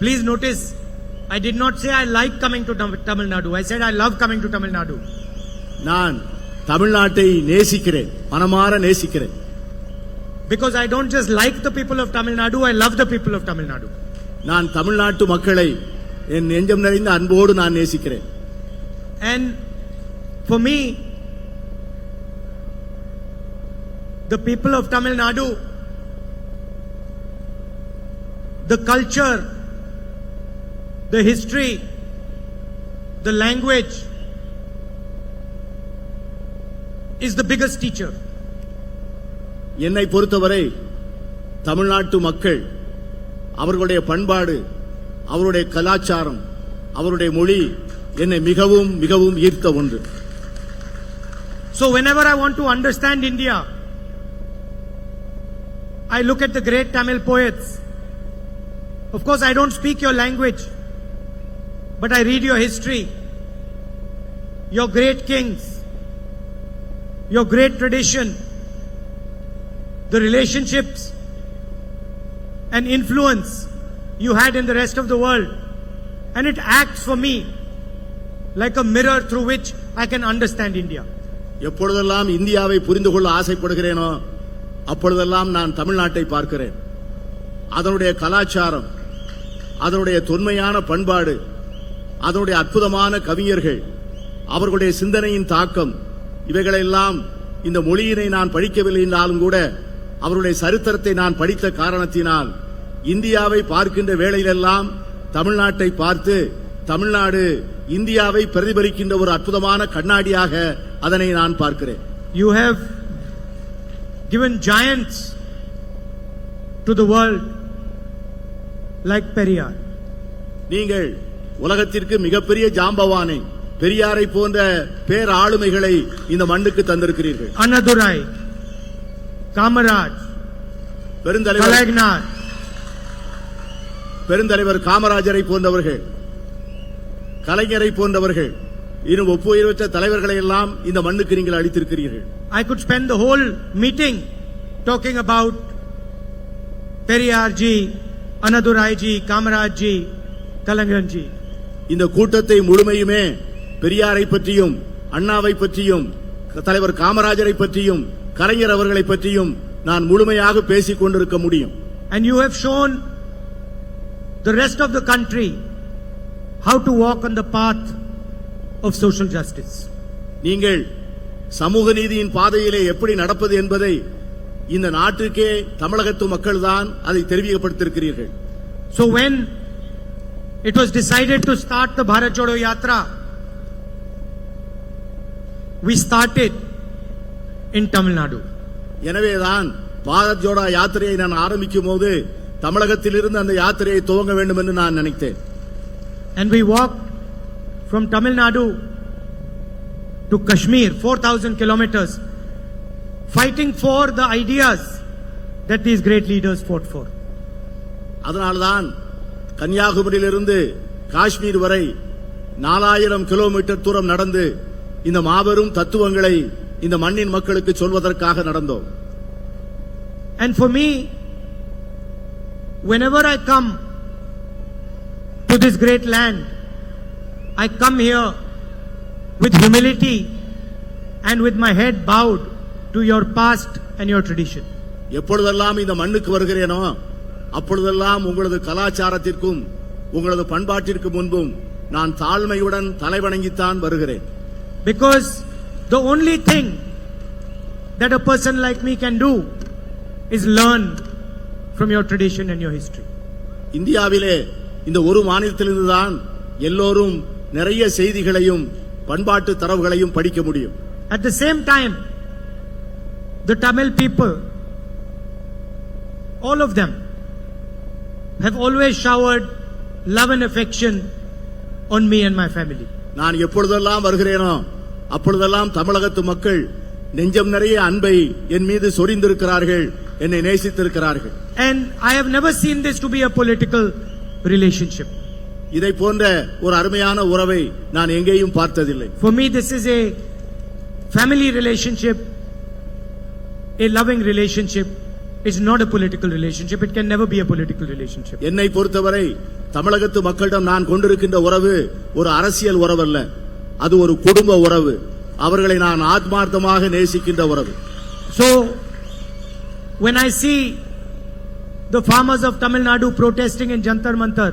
Please notice, I did not say I like coming to Tam- Tamil Nadu. I said I love coming to Tamil Nadu. நான் தமிழ்நாட்டை நேசிக்கிறேன் மனமாற நேசிக்கிறேன் Because I don't just like the people of Tamil Nadu, I love the people of Tamil Nadu. நான் தமிழ்நாட்டு மக்களை என் நெஞ்சம் நிறைந்த அன்போடு நான் நேசிக்கிறேன் And for me, the people of Tamil Nadu, the culture, the history, the language is the biggest teacher. என்னை பொறுத்தவரை தமிழ்நாட்டு மக்கள் அவர்களுடைய பண்பாடு அவருடைய கலாச்சாரம் அவருடைய மொழி என்னை மிகவும் மிகவும் ஈர்த்த ஒன்று So whenever I want to understand India, I look at the great Tamil poets. Of course, I don't speak your language, But I read your history, your great kings, your great tradition, the relationships and influence you had in the rest of the world. And it acts for me like a mirror through which I can understand India. எப்பொழுதெல்லாம் இந்தியாவை புரிந்து கொள்ள ஆசைப்படுகிறேனோ அப்பொழுதெல்லாம் நான் தமிழ்நாட்டை பார்க்கிறேன் அதனுடைய கலாச்சாரம் அதனுடைய தொன்மையான பண்பாடு அதனுடைய அற்புதமான கவிஞர்கள் அவர்களுடைய சிந்தனையின் தாக்கம் இவைகளெல்லாம் இந்த மொழியினை நான் படிக்கவில்லை என்றாலும் கூட அவருடைய சரித்திரத்தை நான் படித்த காரணத்தினால் இந்தியாவை பார்க்கின்ற வேளையிலெல்லாம் தமிழ்நாட்டை பார்த்து தமிழ்நாடு இந்தியாவை பிரதிபலிக்கின்ற ஒரு அற்புதமான கண்ணாடியாக அதனை நான் பார்க்கிறேன் You have given giants to the world like Periyar. நீங்கள் உலகத்திற்கு மிகப்பெரிய ஜாம்பவானை பெரியாரை போன்ற பேர் ஆளுமைகளை இந்த மண்ணுக்கு தந்திருக்கிறீர்கள். Anadurai, Kamaraj, பெருந்தலைவர் பெருந்தலைவர் காமராஜரை போன்றவர்கள் கலைஞரை போன்றவர்கள் இன்னும் ஒப்புயர்வற்ற தலைவர்களை எல்லாம் இந்த மண்ணுக்கு நீங்கள் அளித்திருக்கிறீர்கள். I could spend the whole meeting talking about Periyar ji, Anadurai ji, Kamaraj ji, Kalangran ji. இந்த கூட்டத்தை முழுமையுமே பெரியாரை பற்றியும் அண்ணாவை பற்றியும் தலைவர் காமராஜரை பற்றியும் கலைஞர் அவர்களை பற்றியும் நான் முழுமையாக பேசிக் கொண்டிருக்க முடியும் And you have shown the rest of the country how to walk on the path of social justice. நீங்கள் சமூக நீதியின் பாதையிலே எப்படி நடப்பது என்பதை இந்த நாட்டுக்கே தமிழகத்து மக்கள்தான் அதை தெரிவிக்கப்படுத்திருக்கிறீர்கள் So when it was decided to start the Bharat Jodo Yatra, we started in Tamil Nadu. எனவேதான் பாரத் ஜோடா யாத்திரையை நான் ஆரம்பிக்கும் போது தமிழகத்திலிருந்து அந்த யாத்திரையை துவங்க வேண்டும் என்று நான் நினைத்தேன் And we walked from Tamil Nadu to Kashmir, 4,000 kilometers, fighting for the ideas that these great leaders fought for. அதனால்தான் கன்னியாகுமரியிலிருந்து காஷ்மீர் வரை நாலாயிரம் கிலோமீட்டர் தூரம் நடந்து இந்த மாபெரும் தத்துவங்களை இந்த மண்ணின் மக்களுக்கு சொல்வதற்காக நடந்தோம் And for me, whenever I come to this great land, I come here with humility and with my head bowed to your past and your tradition. எப்பொழுதெல்லாம் இந்த மண்ணுக்கு வருகிறேனோ அப்பொழுதெல்லாம் உங்களது கலாச்சாரத்திற்கும் உங்களது பண்பாட்டிற்கு முன்பும் நான் தாழ்மையுடன் தலைவணங்கித்தான் வருகிறேன் Because the only thing that a person like me can do is learn from your tradition and your history. இந்தியாவிலே இந்த ஒரு மாநிலத்திலிருந்து தான் எல்லோரும் நிறைய செய்திகளையும் பண்பாட்டு தரவுகளையும் படிக்க முடியும் At the same time, the Tamil people, all of them, have always showered love and affection on me and my family. நான் எப்பொழுதெல்லாம் வருகிறேனோ அப்பொழுதெல்லாம் தமிழகத்து மக்கள் நெஞ்சம் நிறைய அன்பை என் மீது சொரிந்திருக்கிறார்கள் என்னை நேசித்திருக்கிறார்கள் And I have never seen this to be a political relationship. இதை போன்ற ஒரு அருமையான உறவை நான் எங்கேயும் பார்த்ததில்லை For me, this is a family relationship, a loving relationship It's not a political relationship. It can never be a political relationship. என்னை பொறுத்தவரை தமிழகத்து மக்களிடம் நான் கொண்டிருக்கின்ற உறவு ஒரு அரசியல் உறவல்ல அது ஒரு குடும்ப உறவு அவர்களை நான் ஆத்மார்த்தமாக நேசிக்கின்ற உறவு So, when I see the farmers of Tamil Nadu protesting in Jantar Mantar,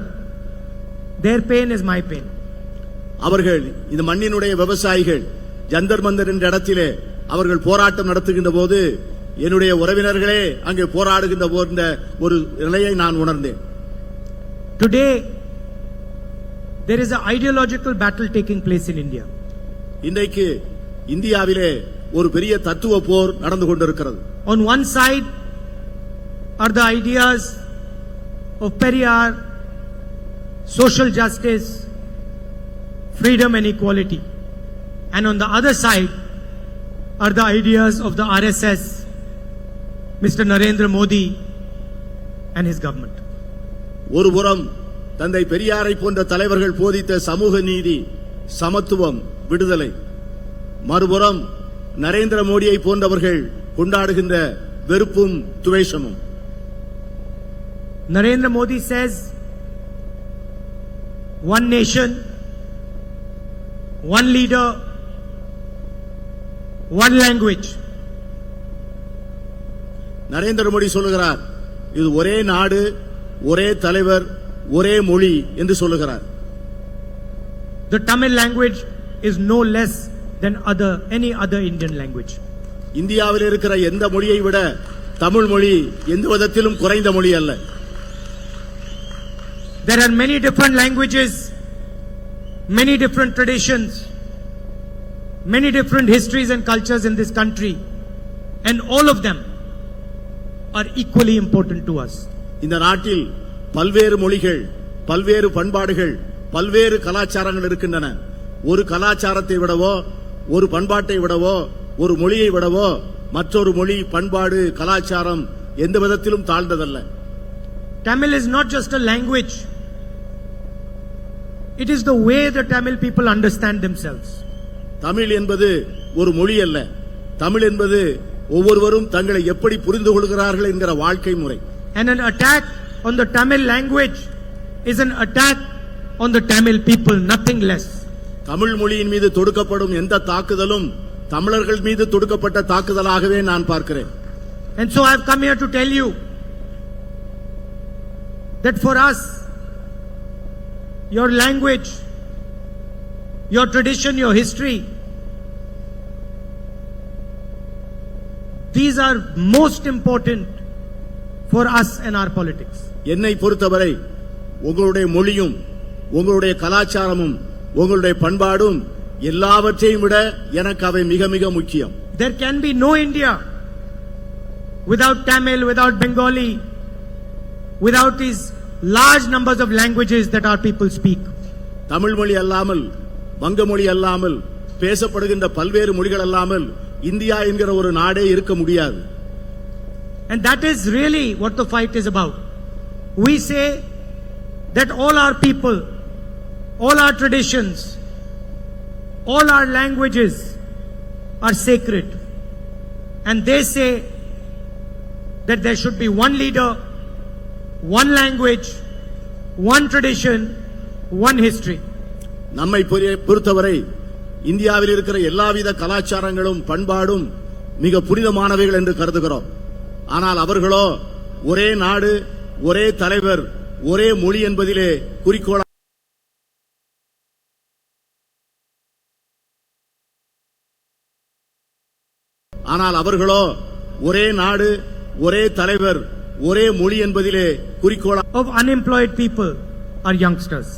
their pain is my pain. அவர்கள் இந்த மண்ணினுடைய விவசாயிகள் ஜந்தர் மந்தர் என்ற இடத்திலே அவர்கள் போராட்டம் நடத்துகின்ற போது என்னுடைய உறவினர்களே அங்கே போராடுகின்ற போன்ற ஒரு நிலையை நான் உணர்ந்தேன் there is an ideological battle taking place in India. இன்றைக்கு இந்தியாவிலே ஒரு பெரிய தத்துவ போர் நடந்து கொண்டிருக்கிறது On one side are the ideas of Periyar, social justice, freedom and equality. And on the other side are the ideas of the RSS, Mr. Narendra Modi and his government. ஒரு புறம் தந்தை பெரியாரை போன்ற தலைவர்கள் போதித்த சமூக நீதி சமத்துவம் விடுதலை மறுபுறம் நரேந்திர மோடியை போன்றவர்கள் கொண்டாடுகின்ற வெறுப்பும் துவேஷமும் Narendra Modi says, one nation, one leader, one language. Narendra Modi சொல்லுகிறார் இது ஒரே நாடு ஒரே தலைவர் ஒரே மொழி என்று சொல்லுகிறார் The Tamil language is no less than other any other Indian language. இந்தியாவில் இருக்கிற எந்த மொழியை விட தமிழ் மொழி எந்த விதத்திலும் குறைந்த மொழி அல்ல There are many different languages, many different traditions, many different histories and cultures in this country, and all of them are equally important to us. இந்த நாட்டில் பல்வேறு மொழிகள் பல்வேறு பண்பாடுகள் பல்வேறு கலாச்சாரங்கள் இருக்கின்றன ஒரு கலாச்சாரத்தை விடவோ ஒரு பண்பாட்டை விடவோ ஒரு மொழியை விடவோ மற்றொரு மொழி பண்பாடு கலாச்சாரம் எந்த விதத்திலும் தாழ்ந்ததல்ல Tamil is not just a language, it is the way the Tamil people understand themselves. Tamil என்பது ஒரு மொழி அல்ல தமிழ் என்பது ஒவ்வொருவரும் தங்களை எப்படி புரிந்து கொள்கிறார்கள் என்கிற வாழ்க்கை முறை And an attack on the Tamil language is an attack on the Tamil people, nothing less. Tamil மொழியின் மீது தொடுக்கப்படும் எந்த தாக்குதலும் தமிழர்கள் மீது தொடுக்கப்பட்ட தாக்குதலாகவே நான் பார்க்கிறேன் And so I've come here to tell you that for us, your language, your tradition, your history, these are most important for us and our politics. என்னை பொறுத்தவரை உங்களுடைய மொழியும் உங்களுடைய கலாச்சாரமும் உங்களுடைய பண்பாடும் எல்லாவற்றையும் விட எனக்கு அவை மிக மிக முக்கியம் There can be no India without Tamil, without Bengali, without these large numbers of languages that our people speak. Tamil மொழி அல்லாமல் வங்க மொழி அல்லாமல் பேசப்படுகின்ற பல்வேறு மொழிகள் அல்லாமல் இந்தியா என்கிற ஒரு நாடே இருக்க முடியாது And that is really what the fight is about. We say that all our people, all our traditions, all our languages are sacred. And they say that there should be one leader, one language, one tradition, one history. நம்மை பொரிய- பொறுத்தவரை இந்தியாவில் இருக்கிற எல்லாவித கலாச்சாரங்களும் பண்பாடும் மிக புனிதமானவைகள் என்று கருதுகிறோம் ஆனால் அவர்களோ ஒரே நாடு ஒரே தலைவர் ஒரே மொழி என்பதிலே குறிக்கோள் ஆனால் அவர்களோ ஒரே நாடு ஒரே தலைவர் ஒரே மொழி என்பதிலே குறிக்கோள் Of unemployed people are youngsters.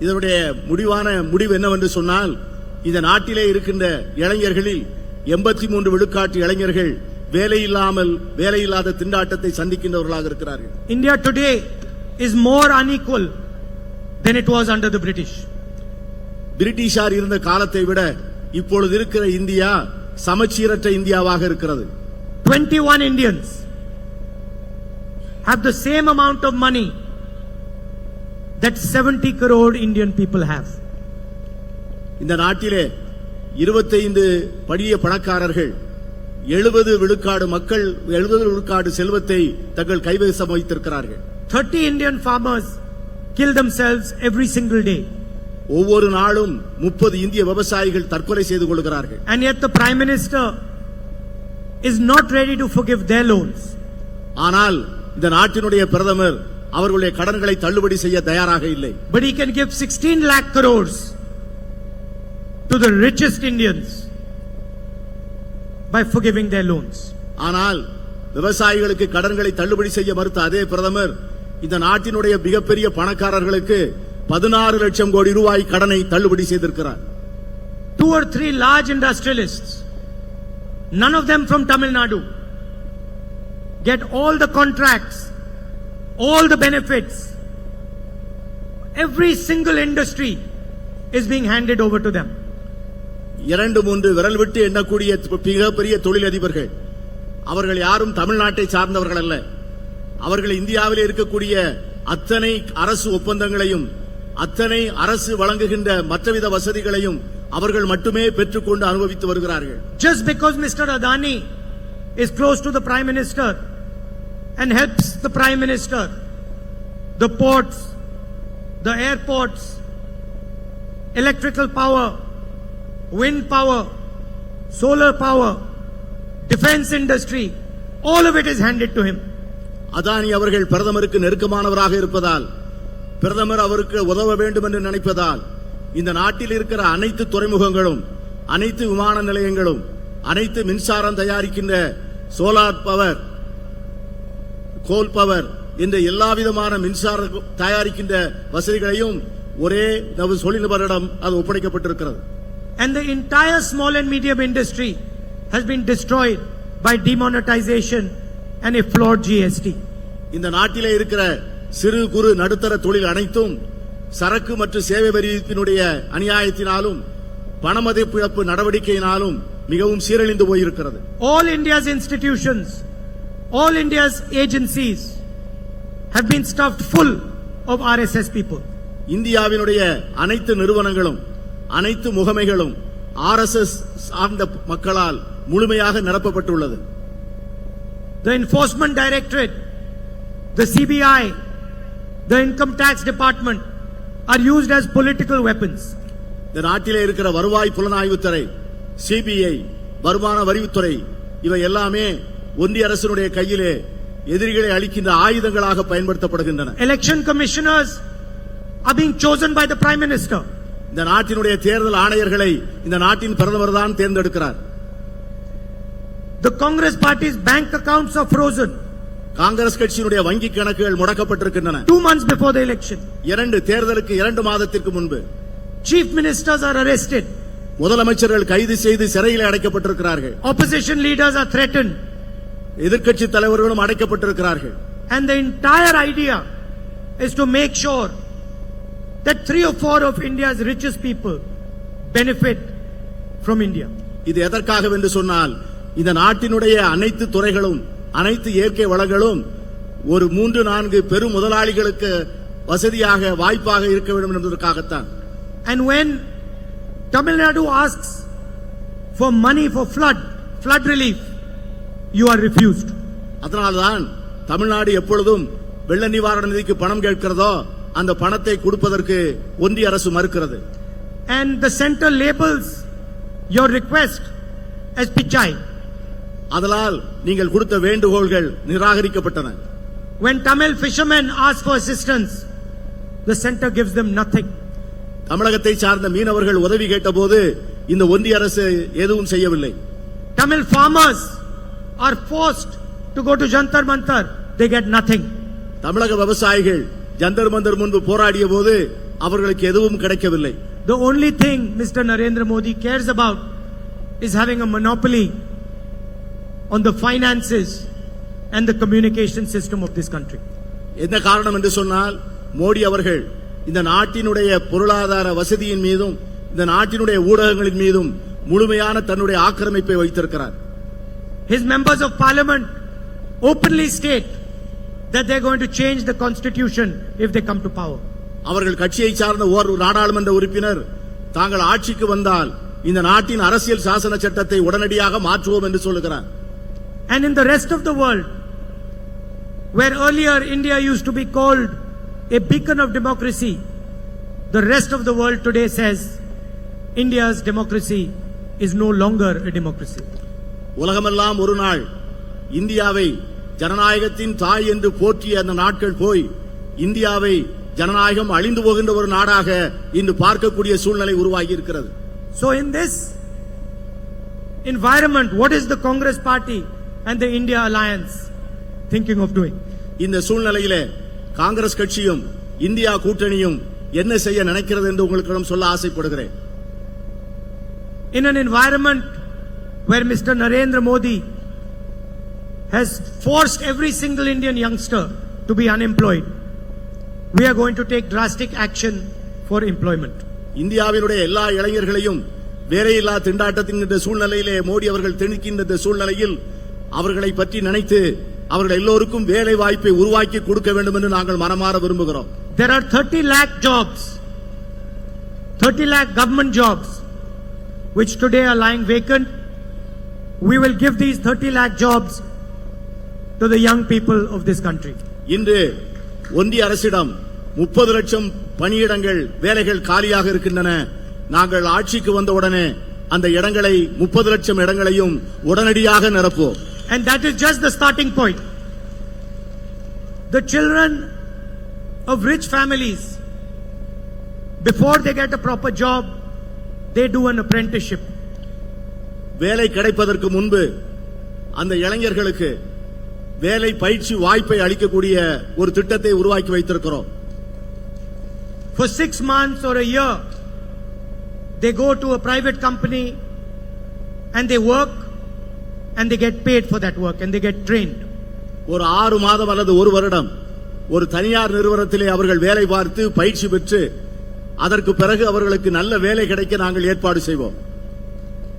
இதனுடைய முடிவான முடிவு என்னவென்று சொன்னால் இந்த நாட்டிலே இருக்கின்ற இளைஞர்களில் எண்பத்தி மூன்று விழுக்காட்டு இளைஞர்கள் வேலையில்லாமல் வேலையில்லாத திண்டாட்டத்தை சந்திக்கின்றவர்களாக இருக்கிறார்கள் India today is more unequal than it was under the British. பிரிட்டிஷார் இருந்த காலத்தை விட இப்பொழுது இருக்கிற இந்தியா சமச்சீரற்ற இந்தியாவாக இருக்கிறது 21 Indians have the same amount of money that 70 crore Indian people have. இந்த நாட்டிலே 25 படிய பணக்காரர்கள் எழுபது விழுக்காடு மக்கள் எழுபது விழுக்காடு செல்வத்தை தங்கள் கைவசம் வைத்திருக்கிறார்கள் 30 Indian farmers kill themselves every single day. ஒவ்வொரு நாளும் முப்பது இந்திய விவசாயிகள் தற்கொலை செய்து கொள்கிறார்கள் And yet the Prime Minister is not ready to forgive their loans. ஆனால் இந்த நாட்டினுடைய பிரதமர் அவர்களுடைய கடன்களை தள்ளுபடி செய்ய தயாராக இல்லை But he can give 16 lakh crores to the richest Indians by forgiving their loans. ஆனால் விவசாயிகளுக்கு கடன்களை தள்ளுபடி செய்ய மறுத்த அதே பிரதமர் இந்த நாட்டினுடைய மிகப்பெரிய பணக்காரர்களுக்கு பதினாறு லட்சம் கோடி ரூபாய் கடனை தள்ளுபடி செய்திருக்கிறார் Two or three large industrialists, none of them from Tamil Nadu, get all the contracts, all the benefits. Every single industry is being handed over to them. இரண்டு மூன்று விரல் விட்டு எண்ணக்கூடிய மிகப்பெரிய தொழிலதிபர்கள் அவர்கள் யாரும் தமிழ்நாட்டை சார்ந்தவர்கள் அல்ல அவர்கள் இந்தியாவில் இருக்கக்கூடிய அத்தனை அரசு ஒப்பந்தங்களையும் அத்தனை அரசு வழங்குகின்ற மற்றவித வசதிகளையும் அவர்கள் மட்டுமே பெற்றுக்கொண்டு அனுபவித்து வருகிறார்கள் Just because Mr. Adani is close to the Prime Minister and helps the Prime Minister, the ports, the airports, electrical power, wind power, solar power, defense industry, all of it is handed to him. Adani அவர்கள் பிரதமருக்கு நெருக்கமானவராக இருப்பதால் பிரதமர் அவருக்கு உதவ வேண்டும் என்று நினைப்பதால் இந்த நாட்டில் இருக்கிற அனைத்து துறைமுகங்களும் அனைத்து விமான நிலையங்களும் அனைத்து மின்சாரம் தயாரிக்கின்ற சோலார் பவர் கோல் பவர் என்ற எல்லா விதமான மின்சார தயாரிக்கின்ற வசதிகளையும் ஒரே நமது தொழில்நபரிடம் அது ஒப்படைக்கப்பட்டிருக்கிறது And the entire small and medium industry has been destroyed by demonetization and a flawed GST. இந்த நாட்டிலே இருக்கிற சிறு குறு நடுத்தர தொழில் அனைத்தும் சரக்கு மற்றும் சேவை வரிப்பினுடைய அநியாயத்தினாலும் பணமதிப்பிழப்பு நடவடிக்கையினாலும் மிகவும் சீரழிந்து போயிருக்கிறது All India's institutions, all India's agencies have been stuffed full of RSS people. இந்தியாவினுடைய அனைத்து நிறுவனங்களும் அனைத்து முகமைகளும் ஆர்எஸ்எஸ் சார்ந்த மக்களால் முழுமையாக நிரப்பப்பட்டுள்ளது The Enforcement Directorate, the CBI, the Income Tax Department are used as political weapons. இந்த நாட்டிலே இருக்கிற வருவாய் புலனாய்வுத்துறை சிபிஐ வருமான வரித்துறை இவை எல்லாமே ஒன்றிய அரசினுடைய கையிலே எதிரிகளை அளிக்கின்ற ஆயுதங்களாக பயன்படுத்தப்படுகின்றன Election commissioners are being chosen by the Prime Minister. இந்த நாட்டினுடைய தேர்தல் ஆணையர்களை இந்த நாட்டின் பிரதமர் தான் தேர்ந்தெடுக்கிறார் The Congress party's bank accounts are frozen Congress கட்சியினுடைய வங்கி கணக்குகள் முடக்கப்பட்டிருக்கின்றன two months before the election. இரண்டு தேர்தலுக்கு இரண்டு மாதத்திற்கு முன்பு Chief ministers are arrested. முதலமைச்சர்கள் கைது செய்து சிறையில் அடைக்கப்பட்டிருக்கிறார்கள் Opposition leaders are threatened. எதிர்க்கட்சி தலைவர்களும் அடைக்கப்பட்டிருக்கிறார்கள் And the entire idea is to make sure that three or four of India's richest people benefit from India. இது எதற்காக என்று சொன்னால் இந்த நாட்டினுடைய அனைத்து துறைகளும் அனைத்து இயற்கை வளங்களும் ஒரு மூன்று நான்கு பெரும் முதலாளிகளுக்கு வசதியாக வாய்ப்பாக இருக்க வேண்டும் என்பதற்காகத்தான் And when Tamil Nadu asks for money for flood, flood relief, you are refused. அதனால்தான் தமிழ்நாடு எப்பொழுதும் வெள்ள நிவாரண நிதிக்கு பணம் கேட்கிறதோ அந்த பணத்தை கொடுப்பதற்கு ஒன்றிய அரசு மறுக்கிறது And the center labels your request as pichai. அதனால் நீங்கள் கொடுத்த வேண்டுகோள்கள் நிராகரிக்கப்பட்டன When Tamil fishermen ask for assistance, the center gives them nothing. தமிழகத்தை சார்ந்த மீனவர்கள் உதவி கேட்டபோது இந்த ஒன்றிய அரசு எதுவும் செய்யவில்லை Tamil farmers are forced to go to Jantar Mantar, they get nothing. தமிழக விவசாயிகள் ஜந்தர் மந்தர் முன்பு போராடிய போது அவர்களுக்கு எதுவும் கிடைக்கவில்லை The only thing Mr. Narendra Modi cares about is having a monopoly on the finances and the communication system of this country. என்ன காரணம் என்று சொன்னால் மோடி அவர்கள் இந்த நாட்டினுடைய பொருளாதார வசதியின் மீதும் இந்த நாட்டினுடைய ஊடகங்களின் மீதும் முழுமையான தன்னுடைய ஆக்கிரமிப்பை வைத்திருக்கிறார் His members of parliament openly state that they're going to change the constitution if they come to power. அவர்கள் கட்சியை சார்ந்த ஓர் நாடாளுமன்ற உறுப்பினர் தாங்கள் ஆட்சிக்கு வந்தால் இந்த நாட்டின் அரசியல் சாசன சட்டத்தை உடனடியாக மாற்றுவோம் என்று சொல்லுகிறார் And in the rest of the world, where earlier India used to be called a beacon of democracy, the rest of the world today says India's democracy is no longer a democracy. உலகமெல்லாம் ஒரு நாள் இந்தியாவை ஜனநாயகத்தின் தாய் என்று போற்றிய அந்த நாட்கள் போய் இந்தியாவை ஜனநாயகம் அழிந்து போகின்ற ஒரு நாடாக இன்று பார்க்கக்கூடிய சூழ்நிலை உருவாகி இருக்கிறது So, in this environment, what is the Congress party and the India alliance thinking of doing? இந்த சூழ்நிலையிலே காங்கிரஸ் கட்சியும் இந்தியா கூட்டணியும் என்ன செய்ய நினைக்கிறது என்று உங்களுக்கிடம் சொல்ல ஆசைப்படுகிறேன் In an environment where Mr. Narendra Modi has forced every single Indian youngster to be unemployed, we are going to take drastic action for employment. இந்தியாவினுடைய எல்லா இளைஞர்களையும் வேலையில்லா திண்டாட்டத்தின் இந்த சூழ்நிலையிலே மோடி அவர்கள் திணிக்கின்ற இந்த சூழ்நிலையில் அவர்களை பற்றி நினைத்து அவர்கள் எல்லோருக்கும் வேலை வாய்ப்பை உருவாக்கி கொடுக்க வேண்டும் என்று நாங்கள் மனமாற விரும்புகிறோம் There are 30 lakh jobs, 30 lakh government jobs, which today are lying vacant. We will give these 30 lakh jobs to the young people of this country. இன்று ஒன்றிய அரசிடம் முப்பது லட்சம் பணியிடங்கள் வேலைகள் காலியாக இருக்கின்றன நாங்கள் ஆட்சிக்கு வந்தவுடனே அந்த இடங்களை முப்பது லட்சம் இடங்களையும் உடனடியாக நிரப்புவோம் And that is just the starting point. The children of rich families, before they get a proper job, they do an apprenticeship. வேலை கிடைப்பதற்கு முன்பு அந்த இளைஞர்களுக்கு வேலை பயிற்சி வாய்ப்பை அளிக்கக்கூடிய ஒரு திட்டத்தை உருவாக்கி வைத்திருக்கிறோம் For six months or a year, they go to a private company and they work and they get paid for that work and they get trained. ஒரு ஆறு மாதம் அல்லது ஒரு வருடம் ஒரு தனியார் நிறுவனத்திலே அவர்கள் வேலை பார்த்து பயிற்சி பெற்று அதற்கு பிறகு அவர்களுக்கு நல்ல வேலை கிடைக்க நாங்கள் ஏற்பாடு செய்வோம்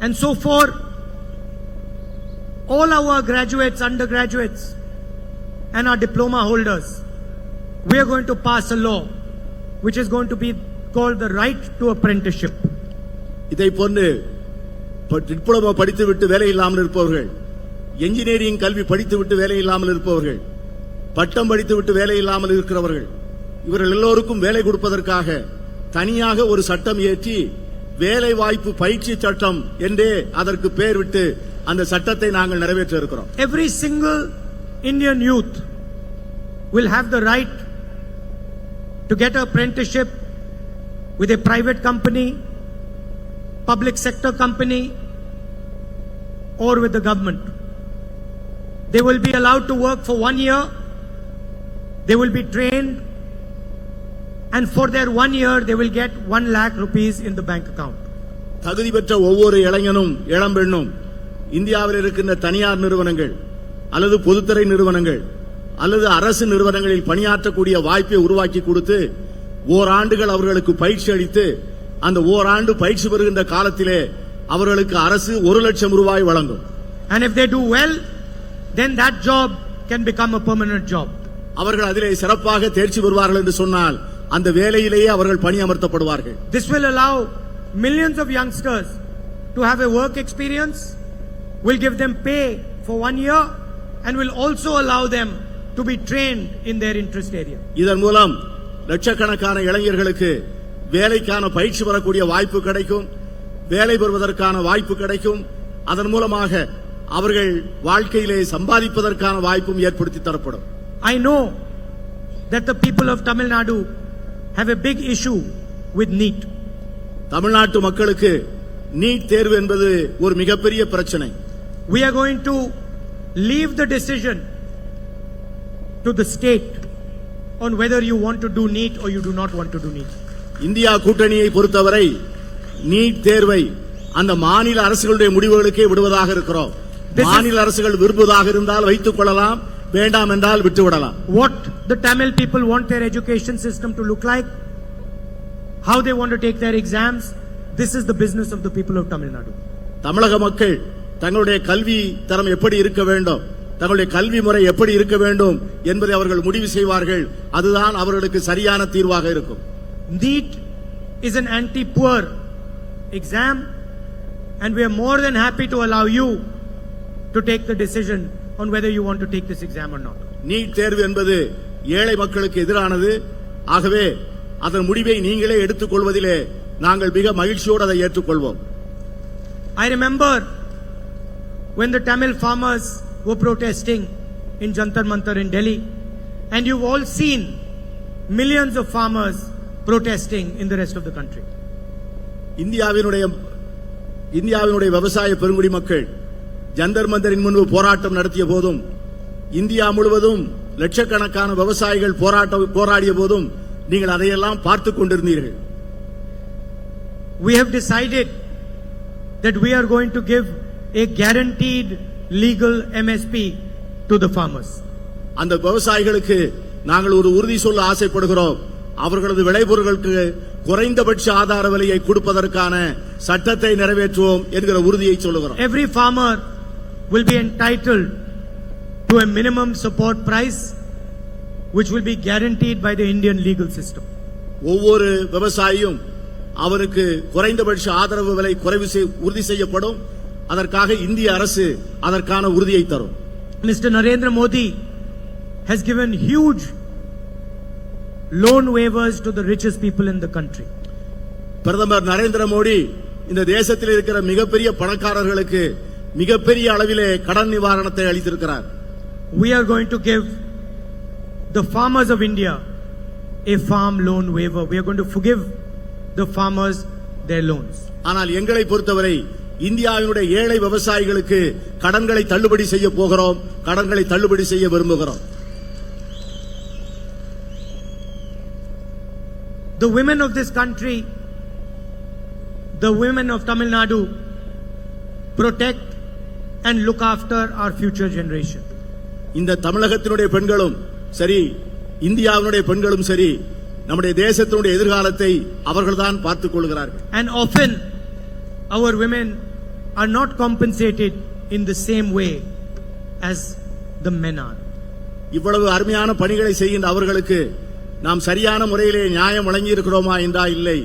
And so for all our graduates, undergraduates, and our diploma holders, we are going to pass a law which is going to be called the right to apprenticeship. இதை போன்று ப- டிப்ளமோ படித்துவிட்டு வேலை இல்லாமல் இருப்பவர்கள் என்ஜினியரிங் கல்வி படித்துவிட்டு வேலை இல்லாமல் இருப்பவர்கள் பட்டம் படித்துவிட்டு வேலை இல்லாமல் இருக்கிறவர்கள் இவர்கள் எல்லோருக்கும் வேலை கொடுப்பதற்காக தனியாக ஒரு சட்டம் இயற்றி வேலை வாய்ப்பு பயிற்சி சட்டம் என்றே அதற்கு பெயர் விட்டு அந்த சட்டத்தை நாங்கள் நிறைவேற்ற இருக்கிறோம் Every single Indian youth will have the right to get an apprenticeship with a private company, public sector company, or with the government. They will be allowed to work for one year. They will be trained. And for their one year, they will get one lakh rupees in the bank account. தகுதி பெற்ற ஒவ்வொரு இளைஞனும் இளம்பெண்ணும் இந்தியாவில் இருக்கின்ற தனியார் நிறுவனங்கள் அல்லது பொதுத்துறை நிறுவனங்கள் அல்லது அரசு நிறுவனங்களில் பணியாற்றக்கூடிய வாய்ப்பை உருவாக்கி கொடுத்து ஓராண்டுகள் அவர்களுக்கு பயிற்சி அளித்து அந்த ஓராண்டு பயிற்சி பெறுகின்ற காலத்திலே அவர்களுக்கு அரசு ஒரு லட்சம் ரூபாய் வழங்கும் And if they do well, then that job can become a permanent job. அவர்கள் அதிலே சிறப்பாக தேர்ச்சி பெறுவார்கள் என்று சொன்னால் அந்த வேலையிலேயே அவர்கள் பணியமர்த்தப்படுவார்கள் This will allow millions of youngsters to have a work experience, will give them pay for one year, and will also allow them to be trained in their interest area. இதன் மூலம் லட்சக்கணக்கான இளைஞர்களுக்கு வேலைக்கான பயிற்சி பெறக்கூடிய வாய்ப்பு கிடைக்கும் வேலை பெறுவதற்கான வாய்ப்பு கிடைக்கும் அதன் மூலமாக அவர்கள் வாழ்க்கையிலே சம்பாதிப்பதற்கான வாய்ப்பும் ஏற்படுத்தி தரப்படும் I know that the people of Tamil Nadu have a big issue with NEET. தமிழ்நாட்டு மக்களுக்கு நீட் தேர்வு என்பது ஒரு மிகப்பெரிய பிரச்சனை We are going to leave the decision to the state on whether you want to do NEET or you do not want to do NEET. India கூட்டணியை பொறுத்தவரை NEET தேர்வை அந்த மாநில அரசுகளுடைய முடிவுகளுக்கே விடுவதாக இருக்கிறோம் This is- மாநில அரசுகள் விரும்புவதாக இருந்தால் வைத்துக் கொள்ளலாம் வேண்டாம் என்றால் விட்டுவிடலாம் what the Tamil people want their education system to look like, how they want to take their exams. This is the business of the people of Tamil Nadu. தமிழக மக்கள் தங்களுடைய கல்வி தரம் எப்படி இருக்க வேண்டும்? தங்களுடைய கல்வி முறை எப்படி இருக்க வேண்டும் என்பதை அவர்கள் முடிவு செய்வார்கள். அதுதான் அவர்களுக்கு சரியான தீர்வாக இருக்கும். NEET is an anti-poor exam And we are more than happy to allow you to take the decision on whether you want to take this exam or not. NEET தேர்வு என்பது ஏழை மக்களுக்கு எதிரானது. ஆகவே அதன் முடிவை நீங்களே எடுத்துக்கொள்வதிலே நாங்கள் மிக மகிழ்ச்சியோடு அதை ஏற்றுக்கொள்வோம். I remember when the Tamil farmers were protesting in Jantar Mantar in Delhi, and you've all seen millions of farmers protesting in the rest of the country. இந்தியாவினுடைய இந்தியாவினுடைய விவசாய பெருங்குடி மக்கள் ஜந்தர் மந்தரின் முன்பு போராட்டம் நடத்திய போதும் இந்தியா முழுவதும் லட்சக்கணக்கான விவசாயிகள் போராட்டம் போராடிய போதும் நீங்கள் அதையெல்லாம் பார்த்துக் கொண்டிருந்தீர்கள் We have decided that we are going to give a guaranteed legal MSP to the farmers. அந்த விவசாயிகளுக்கு நாங்கள் ஒரு உறுதி சொல்ல ஆசைப்படுகிறோம் அவர்களது விளைபொருட்களுக்கு குறைந்தபட்ச ஆதார விலையை கொடுப்பதற்கான சட்டத்தை நிறைவேற்றுவோம் என்கிற உறுதியை சொல்லுகிறோம் Every farmer will be entitled to a minimum support price which will be guaranteed by the Indian legal system. ஒவ்வொரு விவசாயியும் அவருக்கு குறைந்தபட்ச ஆதரவு விலை குறைவு உறுதி செய்யப்படும் அதற்காக இந்திய அரசு அதற்கான உறுதியை தரும் Mr. Narendra Modi has given huge loan waivers to the richest people in the country. பிரதமர் நரேந்திர மோடி இந்த தேசத்தில் இருக்கிற மிகப்பெரிய பணக்காரர்களுக்கு மிகப்பெரிய அளவிலே கடன் நிவாரணத்தை அளித்திருக்கிறார் We are going to give the farmers of India a farm loan waiver. We are going to forgive the farmers their loans. ஆனால் எங்களை பொறுத்தவரை இந்தியாவினுடைய ஏழை விவசாயிகளுக்கு கடன்களை தள்ளுபடி செய்ய போகிறோம் கடன்களை தள்ளுபடி செய்ய விரும்புகிறோம் The women of this country, the women of Tamil Nadu, protect and look after our future generation. இந்த தமிழகத்தினுடைய பெண்களும் சரி இந்தியாவினுடைய பெண்களும் சரி நம்முடைய தேசத்தினுடைய எதிர்காலத்தை அவர்கள்தான் பார்த்துக் கொள்கிறார்கள் And often, our women are not compensated in the same way as the men are. இவ்வளவு அருமையான பணிகளை செய்கின்ற அவர்களுக்கு நாம் சரியான முறையிலே நியாயம் வழங்கி இருக்கிறோமா என்றா இல்லை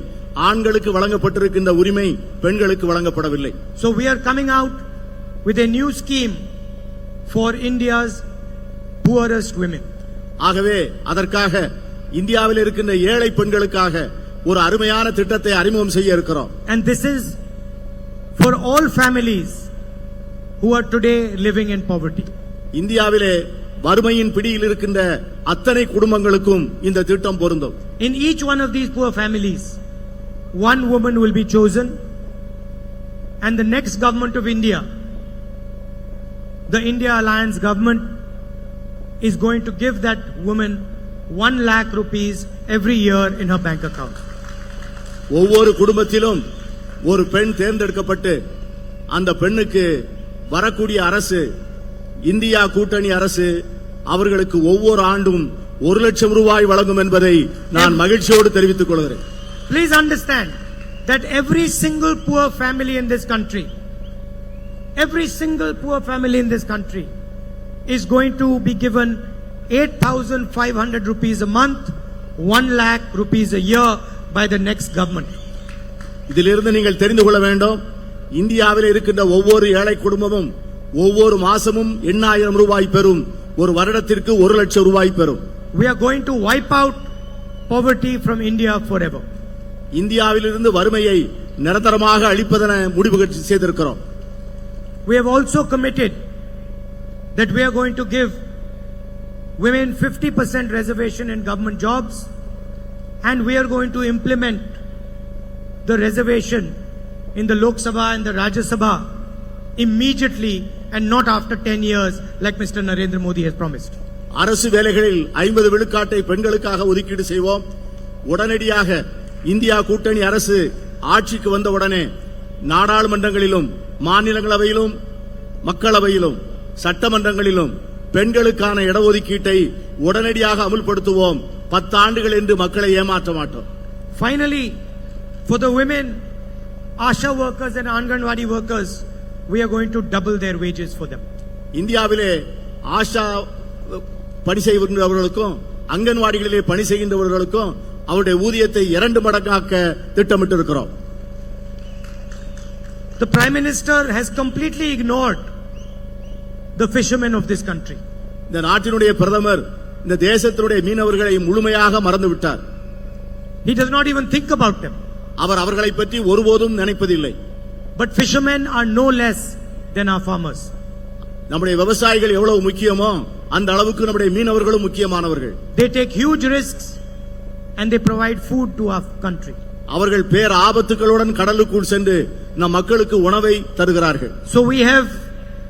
ஆண்களுக்கு வழங்கப்பட்டிருக்கின்ற உரிமை பெண்களுக்கு வழங்கப்படவில்லை So, we are coming out with a new scheme for India's poorest women. ஆகவே அதற்காக இந்தியாவில் இருக்கின்ற ஏழை பெண்களுக்காக ஒரு அருமையான திட்டத்தை அறிமுகம் செய்ய இருக்கிறோம் And this is for all families who are today living in poverty. இந்தியாவிலே வறுமையின் பிடியில் இருக்கின்ற அத்தனை குடும்பங்களுக்கும் இந்த திட்டம் பொருந்தும் In each one of these poor families, one woman will be chosen, and the next government of India, the India Alliance government, is going to give that woman one lakh rupees every year in her bank account. ஒவ்வொரு குடும்பத்திலும் ஒரு பெண் தேர்ந்தெடுக்கப்பட்டு அந்த பெண்ணுக்கு வரக்கூடிய அரசு India கூட்டணி அரசு அவர்களுக்கு ஒவ்வொரு ஆண்டும் ஒரு லட்சம் ரூபாய் வழங்கும் என்பதை நான் மகிழ்ச்சியோடு தெரிவித்துக் கொள்கிறேன் Please understand that every single poor family in this country, every single poor family in this country is going to be given 8,500 rupees a month, 1 lakh rupees a year by the next government. இதிலிருந்து நீங்கள் தெரிந்து கொள்ள வேண்டும் இந்தியாவில் இருக்கின்ற ஒவ்வொரு ஏழை குடும்பமும் ஒவ்வொரு மாசமும் எண்ணாயிரம் ரூபாய் பெறும் ஒரு வருடத்திற்கு ஒரு லட்சம் ரூபாய் பெறும் We are going to wipe out poverty from India forever. இந்தியாவிலிருந்து வறுமையை நிரந்தரமாக அளிப்பதென முடிவு செய்திருக்கிறோம் We have also committed that we are going to give women 50% reservation in government jobs and we are going to implement the reservation in the Lok Sabha and the Rajya Sabha immediately and not after 10 years like Mr. Narendra Modi has promised. அரசு வேலைகளில் ஐம்பது விழுக்காட்டை பெண்களுக்காக ஒதுக்கீடு செய்வோம் உடனடியாக India கூட்டணி அரசு ஆட்சிக்கு வந்தவுடனே நாடாளுமன்றங்களிலும் மாநிலங்களவையிலும் மக்களவையிலும் சட்டமன்றங்களிலும் பெண்களுக்கான இடஒதுக்கீட்டை உடனடியாக அமுல்படுத்துவோம் பத்தாண்டுகள் என்று மக்களை ஏமாற்ற மாட்டோம் Finally, for the women, ASHA workers and Anganwadi workers, we are going to double their wages for them. இந்தியாவிலே ஆஷா பணி செய்கின்றவர்களுக்கும் அங்கன்வாடிகளிலே பணி செய்கின்றவர்களுக்கும் அவருடைய ஊதியத்தை இரண்டு மடங்காக்க திட்டமிட்டிருக்கிறோம் The Prime Minister has completely ignored the fishermen of this country. இந்த நாட்டினுடைய பிரதமர் இந்த தேசத்தினுடைய மீனவர்களை முழுமையாக மறந்து விட்டார் He does not even think about them. அவர் அவர்களை பற்றி ஒருபோதும் நினைப்பதில்லை But fishermen are no less than our farmers. நம்முடைய விவசாயிகள் எவ்வளவு முக்கியமோ அந்த அளவுக்கு நம்முடைய மீனவர்களும் முக்கியமானவர்கள் They take huge risks and they provide food to our country. அவர்கள் பேர் ஆபத்துகளுடன் கடலுக்குள் சென்று நம் மக்களுக்கு உணவை தருகிறார்கள் So we have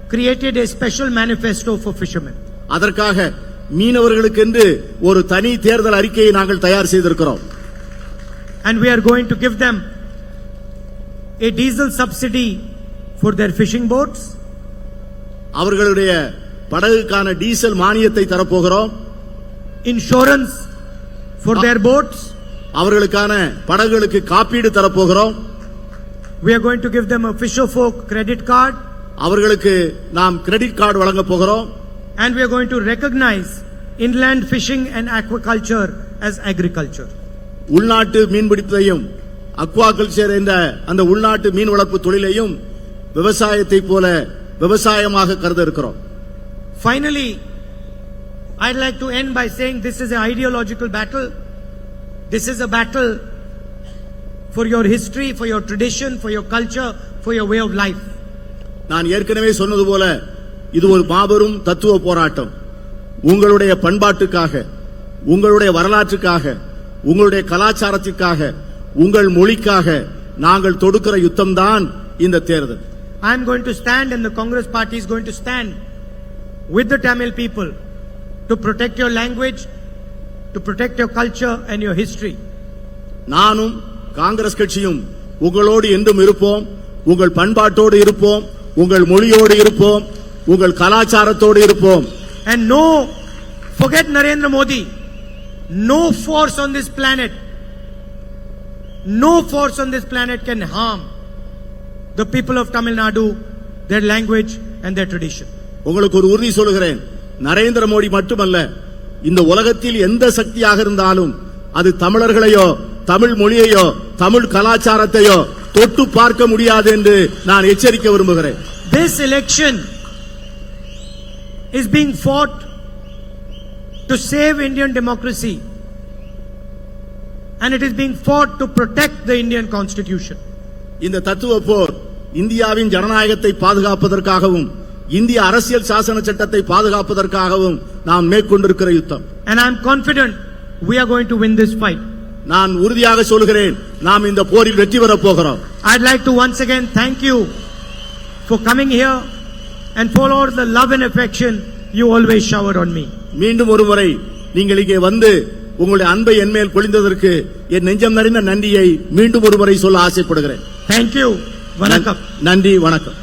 created a special manifesto for fishermen. அதற்காக மீனவர்களுக்கென்று ஒரு தனி தேர்தல் அறிக்கையை நாங்கள் தயார் செய்திருக்கிறோம் And we are going to give them a diesel subsidy for their fishing boats. அவர்களுடைய படகுக்கான டீசல் மானியத்தை தரப்போகிறோம் insurance for their boats. அவர்களுக்கான படகுகளுக்கு காப்பீடு தரப்போகிறோம் We are going to give them a fisher folk credit card அவர்களுக்கு நாம் கிரெடிட் கார்டு வழங்க போகிறோம் and we are going to recognize inland fishing and aquaculture as agriculture. உள்நாட்டு மீன்பிடிப்பதையும் அக்வாகல்ச்சர் என்ற அந்த உள்நாட்டு மீன் வளர்ப்பு தொழிலையும் விவசாயத்தை போல விவசாயமாக கருத இருக்கிறோம் Finally, I'd like to end by saying this is an ideological battle. This is a battle for your history, for your tradition, for your culture, for your way of life. நான் ஏற்கனவே சொன்னது போல இது ஒரு மாபெரும் தத்துவ போராட்டம் உங்களுடைய பண்பாட்டுக்காக உங்களுடைய வரலாற்றுக்காக உங்களுடைய கலாச்சாரத்திற்காக உங்கள் மொழிக்காக நாங்கள் தொடுக்கிற யுத்தம்தான் இந்த தேர்தல் I'm going to stand and the Congress party is going to stand with the Tamil people to protect your language, to protect your culture and your history. நானும் காங்கிரஸ் கட்சியும் உங்களோடு என்றும் இருப்போம் உங்கள் பண்பாட்டோடு இருப்போம் உங்கள் மொழியோடு இருப்போம் உங்கள் கலாச்சாரத்தோடு இருப்போம் And no, forget Narendra Modi, no force on this planet, no force on this planet can harm the people of Tamil Nadu, their language and their tradition. உங்களுக்கு ஒரு உறுதி சொல்லுகிறேன் நரேந்திர மோடி மட்டுமல்ல இந்த உலகத்தில் எந்த சக்தியாக இருந்தாலும் அது தமிழர்களையோ தமிழ் மொழியையோ தமிழ் கலாச்சாரத்தையோ தொட்டு பார்க்க முடியாது என்று நான் எச்சரிக்க விரும்புகிறேன் This election is being fought to save Indian democracy. And it is being fought to protect the Indian constitution. இந்த தத்துவ போர் இந்தியாவின் ஜனநாயகத்தை பாதுகாப்பதற்காகவும் இந்திய அரசியல் சாசன சட்டத்தை பாதுகாப்பதற்காகவும் நாம் மேற்கொண்டிருக்கிற யுத்தம் And I am confident we are going to win this fight. நான் உறுதியாக சொல்கிறேன் நாம் இந்த போரில் வெற்றி பெறப் போகிறோம் I'd like to once again thank you for coming here and for all the love and affection you always shower on me. மீண்டும் ஒருமுறை நீங்கள் இங்கே வந்து உங்களுடைய அன்பை என்மேல் பொழிந்ததற்கு என் நெஞ்சம் நிறைந்த நன்றியை மீண்டும் ஒருமுறை சொல்ல ஆசைப்படுகிறேன் Thank you. Vanakkam. நன்றி வணக்கம்